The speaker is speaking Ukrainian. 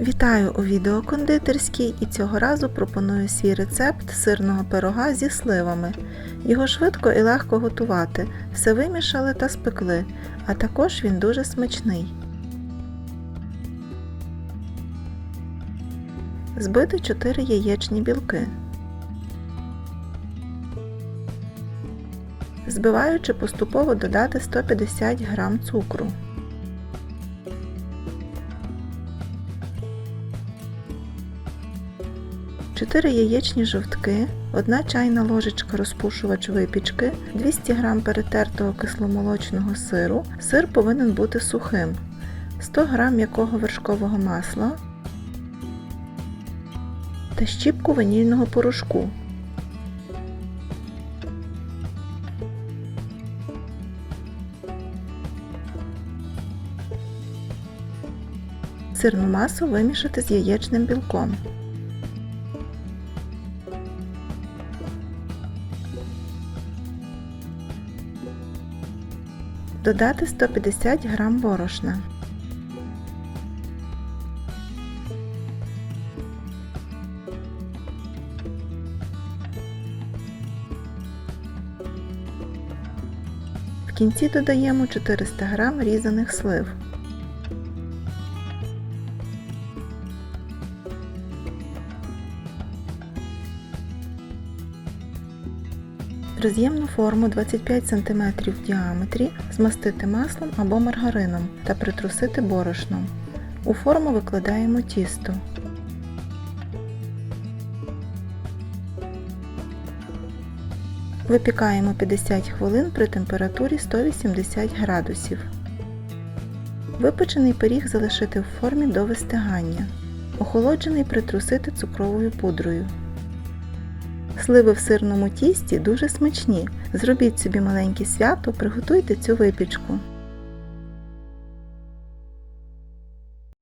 Вітаю у відео кондитерській і цього разу пропоную свій рецепт сирного пирога зі сливами. Його швидко і легко готувати, все вимішали та спекли, а також він дуже смачний. Збити 4 яєчні білки. Збиваючи поступово додати 150 г цукру. Чотири яєчні жовтки, 1 чайна ложечка розпушувач випічки, 200 г перетертого кисломолочного сиру. Сир повинен бути сухим, 100 г м'якого вершкового масла та щіпку ванільного порошку. Сирну масу вимішати з яєчним білком. Додати 150 г борошна. В кінці додаємо 400 г різаних слив. Роз'ємну форму 25 см в діаметрі змастити маслом або маргарином та притрусити борошном. У форму викладаємо тісто. Випікаємо 50 хвилин при температурі 180 градусів. Випечений пиріг залишити в формі до вистигання. Охолоджений притрусити цукровою пудрою. Сливи в сирному тісті дуже смачні. Зробіть собі маленьке свято, приготуйте цю випічку.